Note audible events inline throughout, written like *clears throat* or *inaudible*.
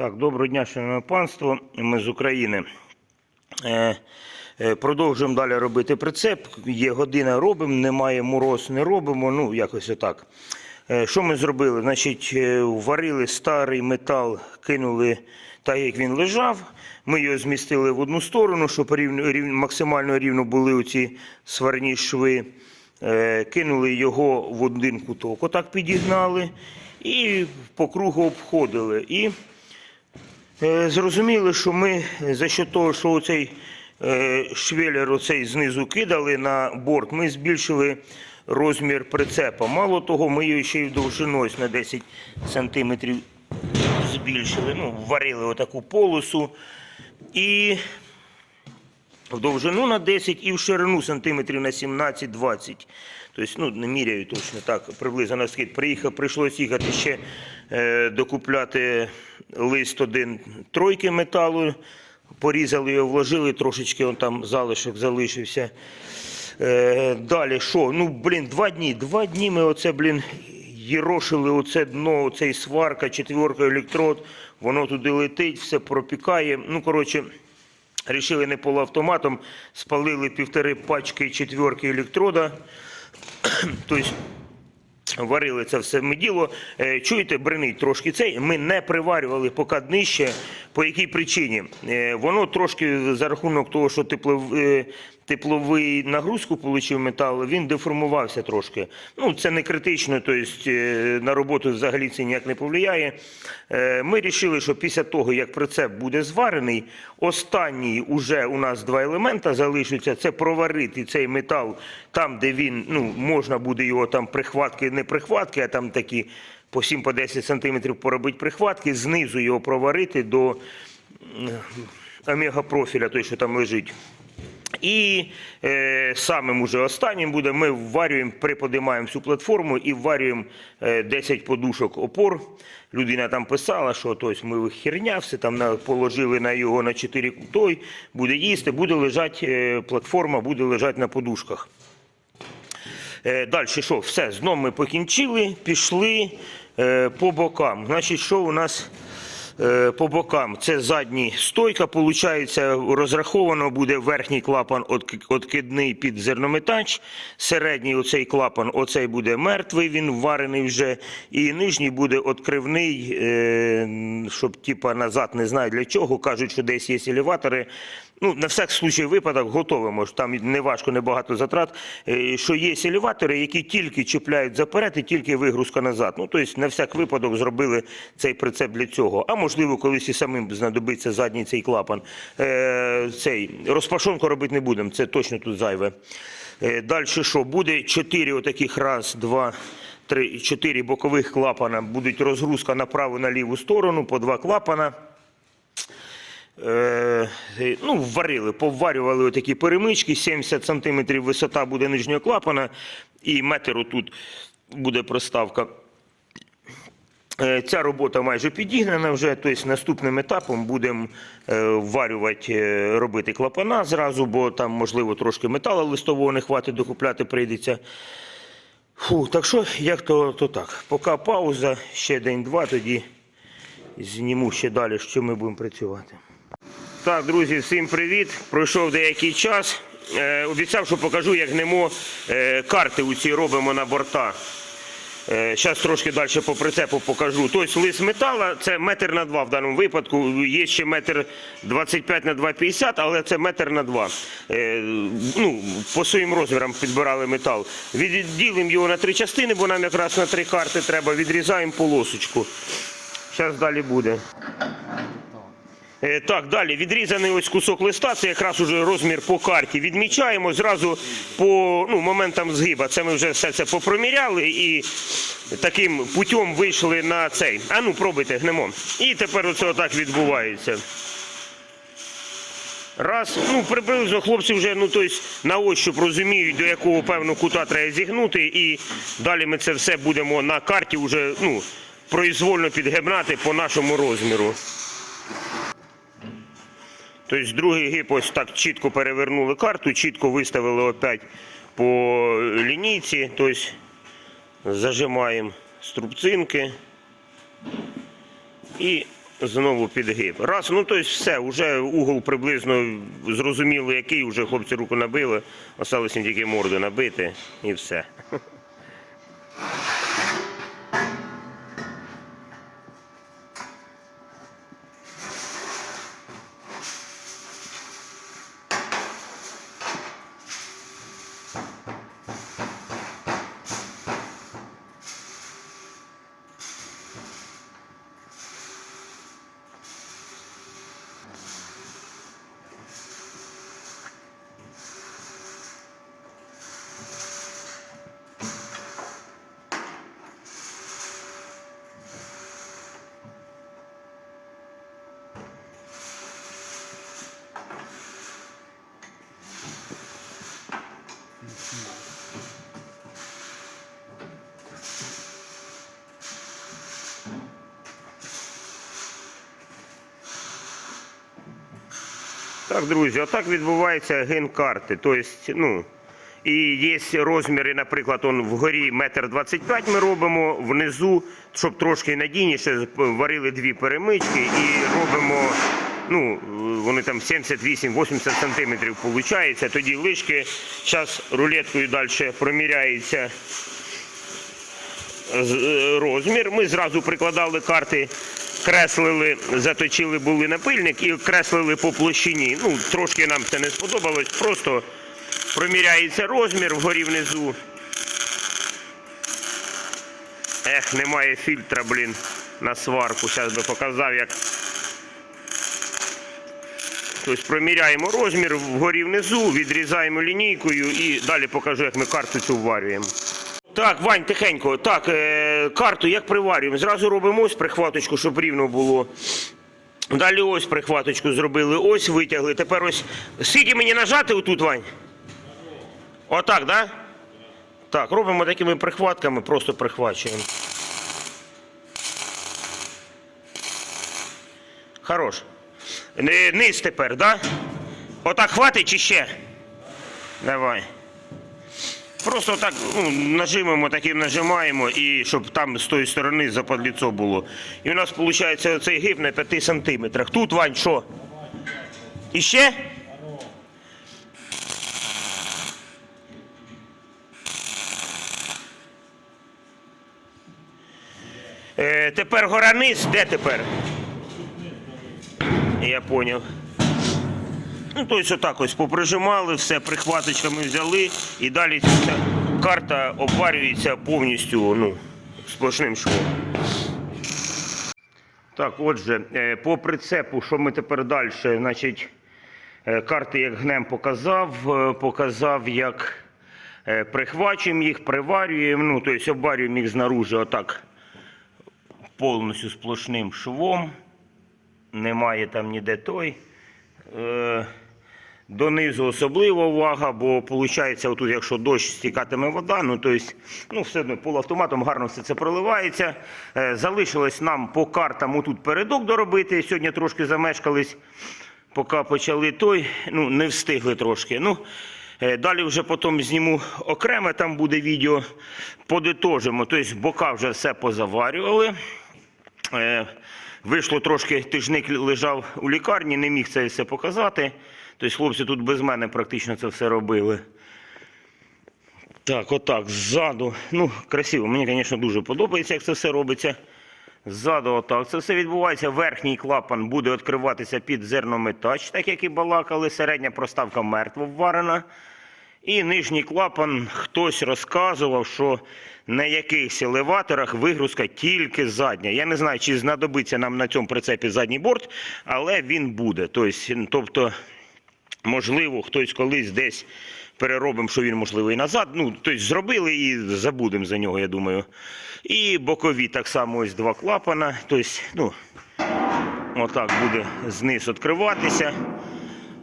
Так, доброго дня, шановне панство. Ми з України. Е, е, Продовжуємо далі робити прицеп. Є година робимо, немає мороз, не робимо. Ну, якось отак. Е, Що ми зробили? Значить, е, варили старий метал, кинули так, як він лежав. Ми його змістили в одну сторону, щоб рівно, рівно, максимально рівно були оці сварні шви. Е, Кинули його в один куток, отак підігнали і по кругу обходили. І Е, Зрозуміли, що ми за що того, що оцей е, швелер оцей знизу кидали на борт, ми збільшили розмір прицепа. Мало того, ми його ще й довжиною на 10 сантиметрів збільшили. Ну, варили отаку полосу. І в довжину на 10 і в ширину сантиметрів на 17-20. Тобто, ну, не міряю точно так, приблизно на скид. Приїхав, прийшлося їхати ще е, докупляти лист один тройки металу. Порізали його, вложили, трошечки он там залишок залишився. Е, далі що? Ну, блін, два дні. Два дні ми оце, блін, їрошили оце дно, оцей сварка, четверка, електрод. Воно туди летить, все пропікає. Ну, коротше, Рішили не полуавтоматом, спалили півтори пачки четверки електрода. *clears throat* варили це все меділо. Е, Чуєте, бренить трошки цей. Ми не приварювали поки днище. По якій причині? Е, Воно трошки за рахунок того, що теплов, е, тепловий нагрузку отримав метал, він деформувався трошки. Ну, це не критично, тобто на роботу взагалі це ніяк не повлияє. Е, Ми вирішили, що після того, як прицеп буде зварений, останній уже у нас два елемента залишаться. Це проварити цей метал там, де він ну, можна буде його там прихватки, не прихватки, а там такі по 7-10 сантиметрів поробити прихватки, знизу його проварити до м, омега-профіля, той, що там лежить. І е, самим уже останнім буде, ми вварюємо, приподимаємо всю платформу і вварюємо е, 10 подушок опор. Людина там писала, що тобто, ми херня, все там положили на його на 4 той, буде їсти, буде лежати е, платформа, буде лежати на подушках. Е, Далі що? Все, знов ми покінчили, пішли е, по бокам. Значить, що у нас е, по бокам? Це задні стойка, Получається, розраховано буде верхній клапан откидний під зернометач, середній оцей клапан, оцей буде мертвий, він варений вже, і нижній буде откривний, е, щоб типа назад не знаю для чого. Кажуть, що десь є елеватори. Ну, на всяк случай випадок готовимо, ж там не важко, не багато затрат. е, Що є елеватори, які тільки чіпляють заперед і тільки вигрузка назад. Ну, тобто, на всяк випадок зробили цей прицеп для цього. А можливо, колись і самим знадобиться задній цей клапан. Е, цей розпашонку робити не будемо, це точно тут зайве. Е, Далі що? Буде чотири отаких раз, два. Три, чотири бокових клапана будуть розгрузка на праву на ліву сторону, по два клапана. Е, ну, варили, поварювали отакі перемички, 70 см висота буде нижнього клапана і метр отут буде проставка. Е, Ця робота майже підігнана вже, тобто наступним етапом будемо е, варювати, робити клапана зразу, бо там, можливо, трошки металу листового не хватить, докупляти прийдеться. Фу, так що, як то, то так. Поки пауза, ще день-два, тоді зніму ще далі, що ми будемо працювати. Так, друзі, всім привіт. Пройшов деякий час. Е, обіцяв, що покажу, як гнемо е, карти у ці робимо на борта. Зараз трошки далі по прицепу покажу. Тобто лист метала це метр на два в даному випадку. Є ще метр 25 на 2,50, але це метр на два. Е, ну, по своїм розмірам підбирали метал. Відділимо його на три частини, бо нам якраз на три карти треба. Відрізаємо полосочку. Зараз далі буде. Е, Так, далі відрізаний ось кусок листа, це якраз уже розмір по карті. Відмічаємо зразу по ну, моментам згиба. Це ми вже все це попроміряли і таким путем вийшли на цей. А ну, пробуйте, гнемо. І тепер оце отак відбувається. Раз, ну приблизно хлопці вже ну, тобто, на ощуп розуміють, до якого певного кута треба зігнути, і далі ми це все будемо на карті вже ну, произвольно підгибнати по нашому розміру. Тобто другий гіп ось так чітко перевернули карту, чітко виставили опять по лінійці, тобто зажимаємо струбцинки і знову підгиб. Раз, ну тобто все, вже угол приблизно зрозуміло, який, вже хлопці руку набили, осталося тільки морду набити і все. Так, друзі, отак відбувається ген карти. Тобто, ну, і є розміри, наприклад, он вгорі метр двадцять п'ять ми робимо, внизу, щоб трошки надійніше, варили дві перемички і робимо, ну, вони там 78-80 сантиметрів виходить. Тоді лишки, зараз рулеткою далі проміряється е, розмір. Ми зразу прикладали карти, креслили, заточили були напильник і креслили по площині. Ну, трошки нам це не сподобалось, просто проміряється розмір вгорі внизу. Ех, немає фільтра, блін, на сварку. Зараз би показав, як. Тобто проміряємо розмір вгорі внизу, відрізаємо лінійкою і далі покажу, як ми карту цю вварюємо. Так, Вань, тихенько. Так, е, карту як приварюємо? Зразу робимо ось прихваточку, щоб рівно було. Далі ось прихваточку зробили, ось витягли. Тепер ось. Скільки мені нажати отут, Вань? Отак, да? Так, робимо такими прихватками, просто прихвачуємо. Хорош. Е, Низ тепер, да? Отак хватить чи ще? Давай. Просто так ну, нажимаємо, таким нажимаємо, і щоб там з тої сторони западліцо було. І у нас виходить оцей гиб на 5 сантиметрах. Тут, Вань, що? І ще? Е, тепер гора низ, де тепер? Я поняв. Ну, тобто отак ось поприжимали, все прихваточками взяли і далі ця карта обварюється повністю ну, сплошним швом. Так, отже, е, по прицепу, що ми тепер далі? Значить, е, карти, як гнем показав, е, показав, як прихвачуємо їх, приварюємо, ну, тобто обварюємо їх знаружи отак повністю сплошним швом. Немає там ніде той. Донизу особлива увага, бо виходить, отут, якщо дощ стікатиме вода, ну то есть, ну все одно полуавтоматом гарно все це проливається. Е, Залишилось нам по картам отут передок доробити. Сьогодні трошки замешкались, поки почали той, ну не встигли трошки. Ну, е, Далі вже потім зніму окреме, там буде відео, подитожимо. Тобто бока вже все позаварювали. Е, Вийшло трошки, тижник лежав у лікарні, не міг це все показати. Тобто хлопці тут без мене практично це все робили. Так, отак, ззаду. Ну, красиво. Мені, звісно, дуже подобається, як це все робиться. Ззаду отак. Це все відбувається. Верхній клапан буде відкриватися під зернометач, так як і балакали. Середня проставка мертво вварена. І нижній клапан хтось розказував, що на якихось елеваторах вигрузка тільки задня. Я не знаю, чи знадобиться нам на цьому прицепі задній борт, але він буде. Тобто, можливо, хтось колись десь переробимо, що він можливо і назад. Ну, тобто зробили і забудемо за нього, я думаю. І бокові так само ось два клапана. Тобто, ну, отак буде зниз відкриватися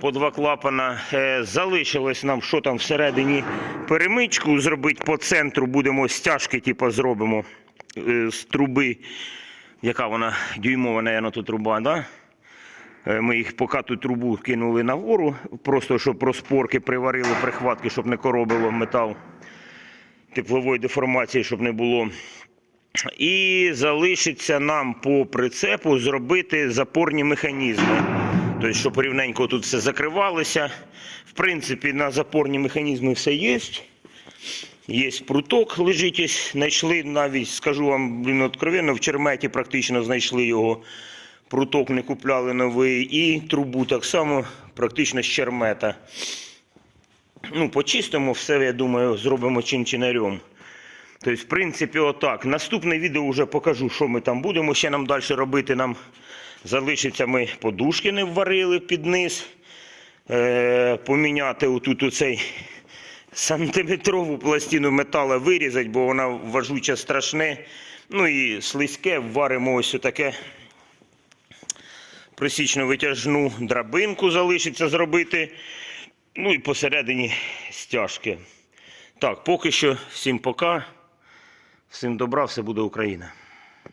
по два клапана. Е, Залишилось нам, що там всередині перемичку зробити по центру. Будемо стяжки, типу, зробимо е, з труби. Яка вона дюймова, наверное, тут труба, да? Е, Ми їх поки ту трубу кинули нагору, просто щоб розпорки приварили прихватки, щоб не коробило метал теплової деформації, щоб не було. І залишиться нам по прицепу зробити запорні механізми. Тобто, щоб рівненько тут все закривалося. В принципі, на запорні механізми все є. Є пруток, лежить, знайшли навіть, скажу вам блін, откровенно, в черметі практично знайшли його. Пруток не купляли новий. І трубу так само практично з чермета. Ну, почистимо все, я думаю, зробимо чин-чинарем. Тобто, в принципі, отак. Наступне відео вже покажу, що ми там будемо ще нам далі робити. Нам залишиться, ми подушки не вварили під низ. Е, поміняти отут оцей сантиметрову пластину металу вирізати, бо вона важуче страшне. Ну і слизьке варимо ось таке присічно витяжну драбинку залишиться зробити. Ну і посередині стяжки. Так, поки що всім пока. Всім добра, все буде Україна.